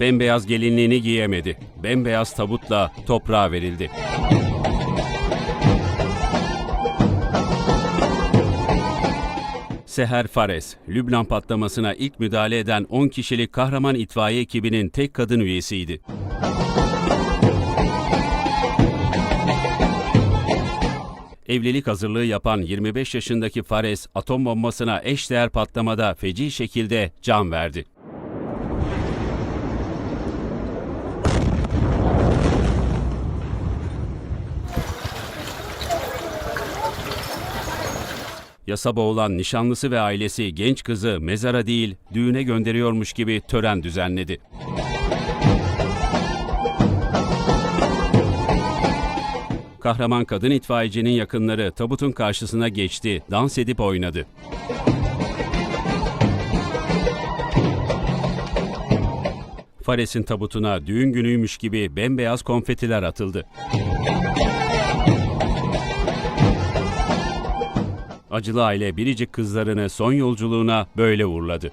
Bembeyaz gelinliğini giyemedi. Bembeyaz tabutla toprağa verildi. Seher Fares, Lübnan patlamasına ilk müdahale eden 10 kişilik kahraman itfaiye ekibinin tek kadın üyesiydi. Evlilik hazırlığı yapan 25 yaşındaki Fares, atom bombasına eşdeğer patlamada feci şekilde can verdi. Yasa boğulan nişanlısı ve ailesi genç kızı mezara değil düğüne gönderiyormuş gibi tören düzenledi. Kahraman kadın itfaiyecinin yakınları tabutun karşısına geçti, dans edip oynadı. Fares'in tabutuna düğün günüymüş gibi bembeyaz konfetiler atıldı. Acılı aile biricik kızlarını son yolculuğuna böyle uğurladı.